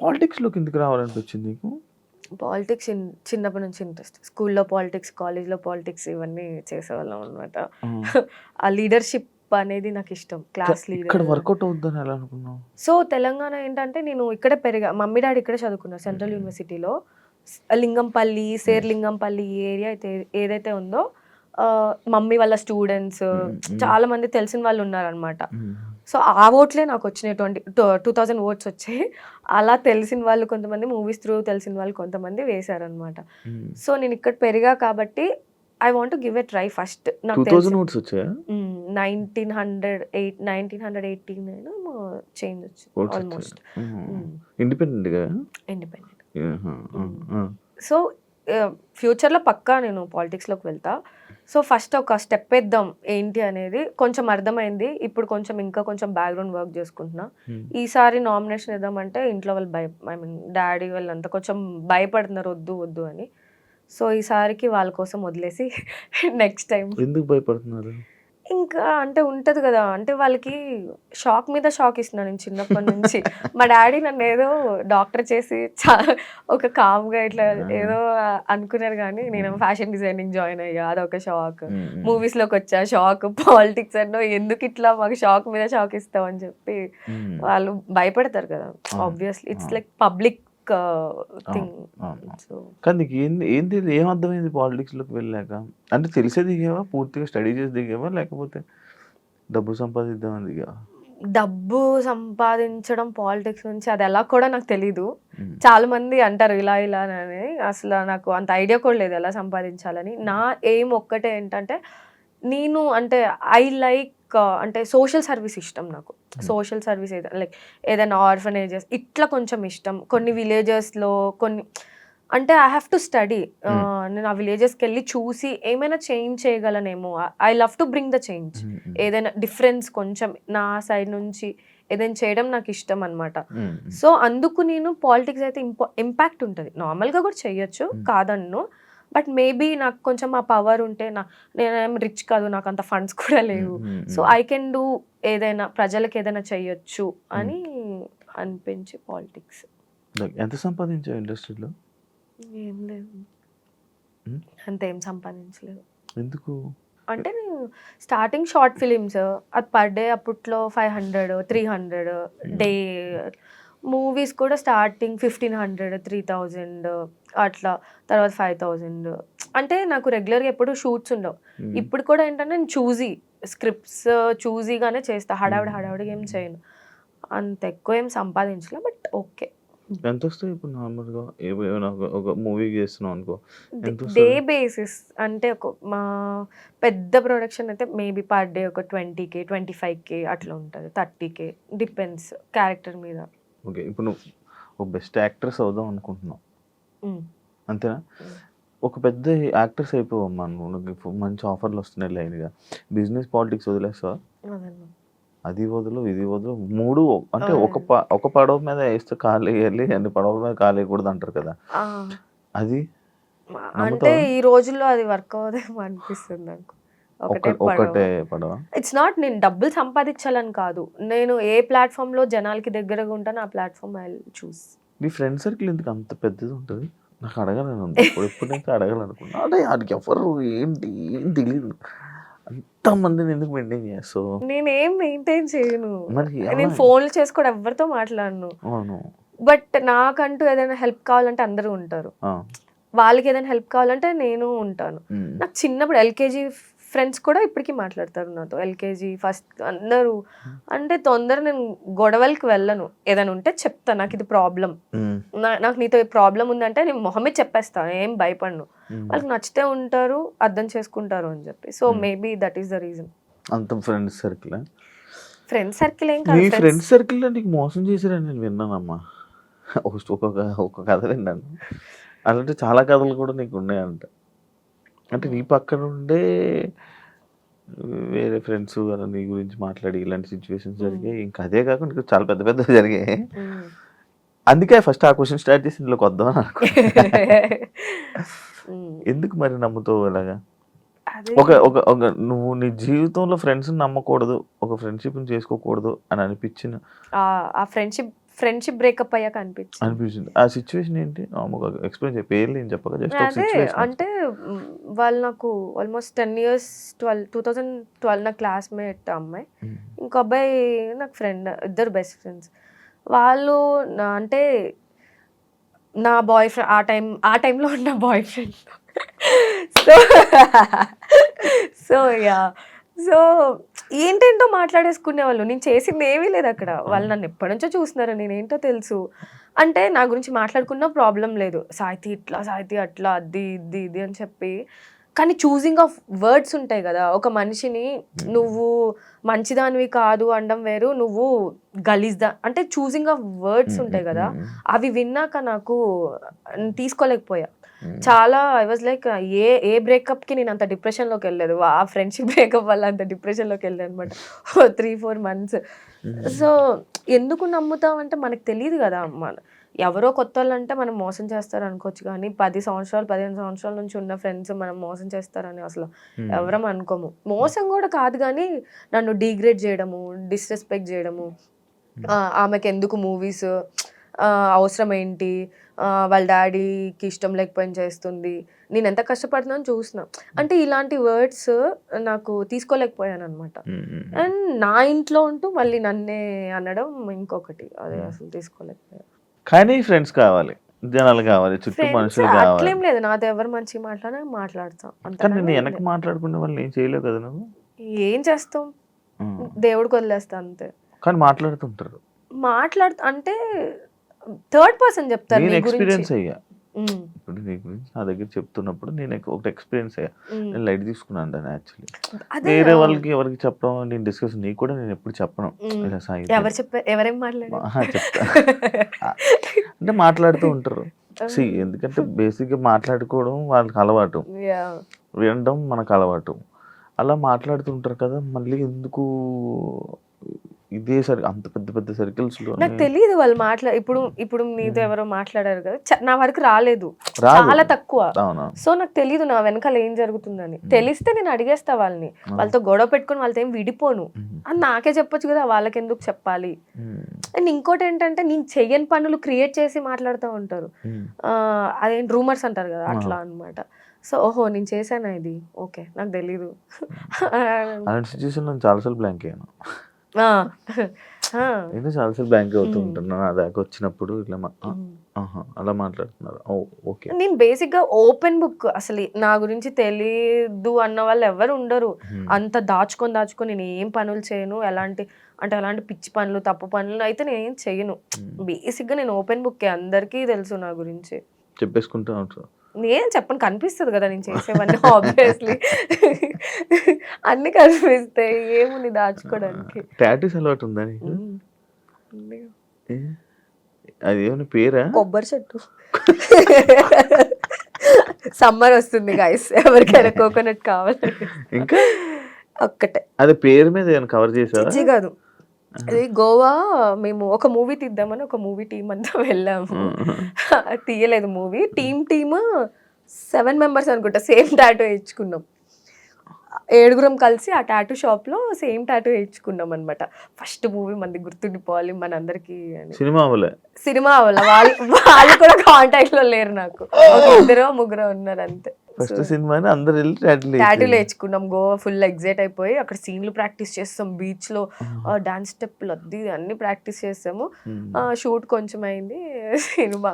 పాలిటిక్స్లోకి ఎందుకు రావాలనిపించింది నీకు? పాలిటిక్స్ చిన్నప్పటి నుంచి ఇంట్రెస్ట్. స్కూల్లో పాలిటిక్స్ కాలేజ్లో పాలిటిక్స్ ఇవన్నీ చేసేవాళ్ళం అనమాట ఆ. లీడర్షిప్ అనేది నాకు ఇష్టం. క్లాస్ లీడర్ వర్కౌట్ అవుద్దని ఎలా అనుకున్నావు? సో తెలంగాణ ఏంటంటే నేను ఇక్కడే పెరిగా మమ్మీ డాడీ ఇక్కడే చదువుకున్నారు సెంట్రల్ యూనివర్సిటీలో. లింగంపల్లి సేర్లింగంపల్లి ఏరియా అయితే ఏదైతే ఉందో మమ్మీ వాళ్ళ స్టూడెంట్స్. చాలా మంది తెలిసిన వాళ్ళు ఉన్నారనమాట. సో ఆ ఓట్లే నాకు వచ్చినాయి ట్వంటీ టూ థౌజండ్ ఓట్స్ వచ్చాయి. అలా తెలిసిన వాళ్ళు కొంతమంది మూవీస్ త్రూ తెలిసిన వాళ్ళు కొంతమంది వేశారనమాట మ్మ్. సో నేను ఇక్కడ పెరిగా కాబట్టి I want give a try first nineteen hundred eight nineteen hundred eighteen change వచ్చింది ఆల్మోస్ట్ ఇండిపెండెంట్ ఇండిపెండెంట్. సో ఫ్యూచర్లో పక్కా నేను పాలిటిక్స్లోకి వెళ్తా. సో ఫస్ట్ ఒక స్టెప్ వేద్దాం ఏంటి అనేది. కొంచెం అర్థమైంది. ఇప్పుడు కొంచెం ఇంకా కొంచెం బ్యాక్గ్రౌండ్ వర్క్ చేసుకుంటున్నా. మ్మ్. ఈసారి నామినేషన్ ఇద్దామంటే ఇంట్లో వాళ్ళు భయ ఐ మీన్ డాడీ వాళ్ళంతా కొంచెం భయపడుతున్నారు వద్దు వద్దు అని. సో ఈసారికి వాళ్ళ కోసం వదిలేసి నెక్స్ట్ టైం ఎందుకు భయపడుతున్నారు? ఇంకా అంటే ఉంటది కదా అంటే వాళ్ళకి షాక్ మీద షాక్ ఇస్తున్నా నేను చిన్నప్పటి నుంచి మా డాడీ నన్ను ఏదో డాక్టర్ చేసి చా- ఒక కామ్గా ఇట్లా ఏదో అనుకున్నారు కానీ నేను ఫ్యాషన్ డిజైనింగ్ జాయిన్ అయ్యా అదొక షాక్. మూవీస్లోకి వచ్చా షాక్ పాలిటిక్స్ అన్నో ఎందుకు ఇట్లా మాకు షాక్ మీద షాక్ ఇస్తావు అని చెప్పి. వాళ్ళు భయపడతారు కదా. Obviously it's. Like public thing. So కానీ నీకు ఏం ఏం తెలియదు ఏం అర్థమైంది పాలిటిక్స్లోకి వెళ్ళాక? అంటే తెలిసే దిగావా? పూర్తిగా స్టడీ చేసి దిగావా? లేకపోతే డబ్బు సంపాదిద్దామని దిగావా? డబ్బు సంపాదించడం పాలిటిక్స్ నుంచి అది ఎలా కూడా నాకు తెలీదు. చాలా మంది అంటారు ఇలా ఇలా అని. అసలు నాకు అంత ఐడియా కూడా లేదు ఎలా సంపాదించాలని. నా ఎయిమ్ ఒక్కటే ఏంటంటే నేను అంటే ఐ లైక్ అంటే సోషల్ సర్వీస్ ఇష్టం నాకు. సోషల్ సర్వీస్ ఏదైనా లైక్ ఏదైనా ఆర్ఫనేజెస్ ఇట్లా కొంచెం ఇష్టం. కొన్ని విలేజెస్లో కొన్ని అంటే ఐ హ్యావ్ టు స్టడీ నేను ఆ విలేజెస్కి వెళ్ళి చూసి ఏమైనా change చేయగలనేమో. I love to bring the change. ఏదైనా డిఫరెన్స్ కొంచెం నా సైడ్ నుంచి ఏదైనా చేయడం నాకు ఇష్టం అనమాట. సో అందుకు నేను పాలిటిక్స్ అయితే ఇంపా ఇంపాక్ట్ ఉంటుంది. నార్మల్గా కూడా చెయ్యొచ్చు Hmm. కాదన్ను. బట్ మేబీ నాకు కొంచెం ఆ పవర్ ఉంటే నా నేనేం రిచ్ కాదు నాకు అంత ఫండ్స్ కూడా లేవు. సో ఐ కెన్ డూ ఏదైనా ప్రజలకు ఏదైనా చెయ్యొచ్చు అని అనిపించి పాలిటిక్స్. ఎంత సంపాదించావు ఇండస్ట్రీలో? ఏం లేదు? అంతేం సంపాదించలేదు. ఎందుకు? అంటే నేను స్టార్టింగ్ షార్ట్ ఫిలిమ్స్ అది పర్ డే అప్పట్లో five hundred three hundred day movies కూడా starting fifteen hundred three thousand అట్లా తర్వాత ఫైవ్ థౌజండ్. అంటే నాకు రెగ్యులర్గా ఎప్పుడు షూట్స్ ఉండవు. ఇప్పుడు కూడా ఏంటంటే నేను చూజీ స్క్రిప్ట్స్ చూజీగానే చేస్తా. హడావిడి హడావిడిగా ఏం చేయను. అంత ఎక్కువ ఏం సంపాదించలే బట్ ఓకే. ఎంత వస్తాయి ఇప్పుడు నార్మల్గా? ఒక- మూవీ చేస్తున్నావు అనుకో. డే వస్తుంది? బేసిస్. అంటే ఒక మా పెద్ద ప్రొడక్షన్ అయితే మేబీ పర్ డే ఒక twenty K twenty five K అట్లా ఉంటుంది థర్టీ కే డిపెండ్స్ క్యారెక్టర్ మీద. ఓకే ఇప్పుడు నువ్వు ఒక బెస్ట్ యాక్ట్రెస్ అవుదాం అనుకుంటున్నావు. అంతేనా. ఒక పెద్ద యాక్ట్రెస్ అయిపోవమ్మా నువ్వు మంచి ఆఫర్లు వస్తున్నాయి లైన్గా బిజినెస్ పాలిటిక్స్ వదిలేస్తావా. అది వదులు ఇది వదులు మూడు అంటే. ఒక ఒక పడవ మీద వేస్తే కాలు వేయాలి అన్ని పడవల మీద కాలు వేయకూడదు అంటారు కదా అది అంటే? ఈ రోజుల్లో అది వర్క్ అవ్వదేమో అనిపిస్తుంది నాకు ఒకటే ఒక- ఒకటే పడవ. ఇట్స్ నాట్ నేను డబ్బులు సంపాదించాలని కాదు. నేను ఏ ప్లాట్ఫామ్లో జనాలకి దగ్గరగా ఉంటానో ఆ ప్లాట్ఫామ్ ఐ చూస్ నీ ఫ్రెండ్ సర్కిల్ ఎందుకు అంత పెద్దది ఉంటుంది? నాకు అడగాలని ఉంది. ఎప్పుడు నుంచి అడగాలనుకున్నా? అంటే వాడికి ఎవరు? ఏంటి? ఏం తెలియదు అంతమందిని ఎందుకు మెయింటైన్ చేస్తావు నేనేం మెయింటైన్ చేయను. మరి నేను? ఫోన్లు చేసి కూడా ఎవరితో మాట్లాడను. బట్ నాకంటూ ఏదైనా హెల్ప్ కావాలంటే అందరూ ఉంటారు. వాళ్ళకి ఏదైనా హెల్ప్ కావాలంటే నేను ఉంటాను. నాకు చిన్నప్పుడు ఎల్కేజీ ఫ్రెండ్స్ కూడా ఇప్పటికీ మాట్లాడతారు నాతో. ఎల్కేజీ ఫస్ట్ అందరూ. అంటే తొందర నేను గొడవలకి వెళ్ళను. ఏదైనా ఉంటే చెప్తా. నాకు ఇది ప్రాబ్లం. నాకు నీతో ప్రాబ్లం ఉందంటే నేను మొహమే చెప్పేస్తాను ఏం భయపడను. వాళ్ళకి నచ్చితే ఉంటారు అర్థం చేసుకుంటారు అని చెప్పి. So. Maybe that is the reason అంత ఫ్రెండ్ సర్కిల్ ఫ్రెండ్ సర్కిల్ ఏం కాదు ఫ్రెండ్. సర్కిల్లో నీకు మోసం చేశారని నేను విన్నానమ్మా. ఒక ఒక కథ విన్నాను. అలాంటి చాలా కథలు కూడా నీకు ఉన్నాయంట. అంటే నీ పక్కన ఉండే వేరే ఫ్రెండ్స్ అలా నీ గురించి మాట్లాడి ఇలాంటి సిచ్యువేషన్స్ జరిగాయి. ఇంకా అదే కాకుండా ఇంకా చాలా పెద్ద పెద్ద జరిగాయి. అందుకే ఫస్ట్ ఆ క్వశ్చన్ స్టార్ట్ చేసి ఇందులోకి వద్దాం అని అనుకో. ఎందుకు మరి నమ్ముతావు అదే ఒక ఒక ఒక నువ్వు నీ జీవితంలో ఫ్రెండ్స్ నమ్మకూడదు ఒక ఫ్రెండ్షిప్ చేసుకోకూడదు అని అనిపించిన ఆ ఫ్రెండ్షిప్ ఫ్రెండ్షిప్ బ్రేకప్ అయ్యాక అనిపించింది. అనిపించింది. ఆ సిచ్యువేషన్ ఏంటి? ఎక్స్ప్లెయిన్ చేయ. పేర్లు ఏం చెప్పక అదే అంటే వాళ్ళు నాకు almost ten years twelve two thousand twelve నా క్లాస్మేట్ అమ్మాయి. ఇంకో అబ్బాయి నాకు ఫ్రెండ్ ఇద్దరు బెస్ట్ ఫ్రెండ్స్ వాళ్ళు అంటే నా బాయ్ ఫ్రెండ్ ఆ టైం ఆ టైంలో ఉన్న boyfriend so so yeah so ఏంటేంటో మాట్లాడేసుకునే వాళ్ళు నేను చేసింది ఏమీ లేదు అక్కడ. వాళ్ళు నన్ను ఎప్పటి నుంచో చూస్తున్నారు నేనేంటో తెలుసు. అంటే నా గురించి మాట్లాడుకున్న ప్రాబ్లం లేదు. సాహితీ ఇట్లా సాహితీ అట్లా అది ఇది ఇది అని చెప్పి. కానీ చూసింగ్ ఆఫ్ వర్డ్స్ ఉంటాయి కదా. ఒక మనిషిని నువ్వు మంచిదానివి కాదు అనడం వేరు నువ్వు గలీజ్దా అంటే చూసింగ్ ఆఫ్ వర్డ్స్ ఉంటాయి కదా. అవి విన్నాక నాకు తీసుకోలేకపోయా. చాలా I was like a a బ్రేకప్కి నేను అంత డిప్రెషన్లోకి వెళ్ళలేదు ఆ ఫ్రెండ్షిప్ బ్రేకప్ వల్ల అంత డిప్రెషన్లోకి వెళ్ళాను అనమాట త్రీ ఫోర్ మంత్స్ సో ఎందుకు నమ్ముతాం అంటే మనకు తెలియదు కదా. మన ఎవరో కొత్త వాళ్ళు అంటే మనం మోసం చేస్తారు అనుకోవచ్చు కానీ పది సంవత్సరాలు పదిహేను సంవత్సరాల నుంచి ఉన్న ఫ్రెండ్స్ మనం మోసం చేస్తారని అసలు ఎవరం అనుకోము. మోసం కూడా కాదు కానీ నన్ను డీగ్రేడ్ చేయడము డిస్రెస్పెక్ట్ చేయడము ఆ, ఆమెకి ఎందుకు మూవీస్ అవసరం ఏంటి వాళ్ళ డాడీకి ఇష్టం లేకపోయినా చేస్తుంది. నేను ఎంత కష్టపడుతున్నాను చూసిన అంటే ఇలాంటి వర్డ్స్ నాకు తీసుకోలేకపోయాను అనమాట అండ్ నా ఇంట్లో ఉంటూ మళ్ళీ నన్నే అనడం ఇంకొకటి. అది అసలు తీసుకోలేకపోయాను. కానీ ఫ్రెండ్స్ కావాలి. జనాలు కావాలి. చుట్టూ మనుషులు కావాలి. అట్లేం లేదు. నాతో ఎవరు మంచిగా మాట్లాడినా మాట్లాడతాం. కానీ నేను ఏం వెనక్కి. మాట్లాడుకునే వాళ్ళు ఏం చేయలేవు కదా నువ్వు? ఏం చేస్తాం. దేవుడికి వదిలేస్తా అంతే. కానీ మాట్లాడుతుంటారు. మాట్లాడుతా అంటే థర్డ్ పర్సన్ చెప్తారు నేను ఎక్స్పీరియన్స్ అయ్యా. ఇప్పుడు నీ గురించి నా దగ్గర చెప్తున్నప్పుడు నేను ఒక- ఎక్స్పీరియన్స్ అయ్యా. నేను లైట్ తీసుకున్నాను దాన్ని యాక్చువల్లీ. వేరే. వాళ్ళకి ఎవరికి చెప్పడం నేను డిస్కస్ నీకు కూడా నేను ఎప్పుడు చెప్పను. ఇలా సాయి ఎవరు చెప్పారు ఎవరేం మాట్లాడారు? చెప్తా. అంటే మాట్లాడుతూ ఉంటారు. సి ఎందుకంటే బేసిక్గా మాట్లాడుకోవడం వాళ్ళకి అలవాటు. వినడం మనకు అలవాటు. అలా మాట్లాడుతుంటారు కదా మళ్ళీ ఎందుకు ఇదే సరి అంత పెద్ద పెద్ద circles లో నాకు తెలియదు వాళ్ళు మాట్లా ఇప్పుడు ఇప్పుడు నీతో ఎవరో మాట్లాడారు కదా నా వరకు రాలేదు. చాలా తక్కువ. సో నాకు తెలియదు నా వెనకాల ఏం జరుగుతుందని. తెలిస్తే నేను అడిగేస్తా వాళ్ళని. వాళ్ళతో గొడవ పెట్టుకొని వాళ్ళతో ఏం విడిపోను. అది నాకే చెప్పొచ్చు కదా వాళ్ళకి ఎందుకు చెప్పాలి అండ్ ఇంకోటి ఏంటంటే నేను చెయ్యని పనులు క్రియేట్ చేసి మాట్లాడుతూ ఉంటారు. ఆ, అదేం రూమర్స్ అంటారు కదా అట్లా అన్నమాట. సో ఓహో నేను చేశానా ఇది? ఓకే నాకు తెలీదు. అలాంటి సిచ్యువేషన్ నేను చాలాసార్లు బ్లాంక్ అయ్యాను. నేను చాలాసార్లు బ్లాంక్ అవుతూ ఉంటాను నా దాకా వచ్చినప్పుడు ఇట్లా అలా మాట్లాడుతున్నారు. ఓకే. నేను బేసిక్గా ఓపెన్ బుక్ అసలు నా గురించి తెలీదు అన్న వాళ్ళు ఎవరు ఉండరు. అంత దాచుకొని దాచుకొని నేను ఏం పనులు చేయను ఎలాంటి అంటే ఎలాంటి పిచ్చి పనులు తప్పు పనులు అయితే నేను ఏం చెయ్యను బేసిక్గా నేను ఓపెన్ బుక్ అందరికీ తెలుసు నా గురించి. చెప్పేసుకుంటూ ఉంటారు. నేను చెప్పను కనిపిస్తుంది కదా నేను చేసేవన్నీ ఆబ్వియస్లీ అన్ని కనిపిస్తాయి ఏముంది దాచుకోవడానికి టాటూస్ అలవాటు ఉందా? అది ఏమైనా పేరా? కొబ్బరి చెట్టు. సమ్మర్ వస్తుంది గాయస్ ఎవరికైనా కోకోనట్ కావాలి. ఇంకా? ఒక్కటే. అది పేరు మీద కవర్ పిచ్చి కాదు. అది గోవా మేము ఒక మూవీ తీద్దామని ఒక మూవీ టీం అంతా వెళ్ళాము. తీయలేదు movie. Team team seven members అనుకుంటా సేమ్ టాటూ వేయించుకున్నాం. ఏడుగురం కలిసి ఆ టాటూ షాప్లో సేమ్ టాటూ వేయించుకున్నాం అనమాట ఫస్ట్ మూవీ మంది గుర్తుండిపోవాలి మనందరికి అని. సినిమా అవ్వలే. సినిమా వల్ల వాళ్ళు వాళ్ళు కూడా కాంటాక్ట్లో లేరు నాకు. ఇద్దరు ముగ్గురు ఉన్నారు అంతే. ఫస్ట్ సినిమాని అందరు వెళ్ళి టాటూలు టాటూలు వేయించుకున్నాం గోవా ఫుల్ ఎగ్జైట్ అయిపోయి అక్కడ సీన్లు ప్రాక్టీస్ చేస్తాం. బీచ్లో డాన్స్ స్టెప్లు అది అన్ని ప్రాక్టీస్ చేస్తాము. షూట్ కొంచెం అయింది సినిమా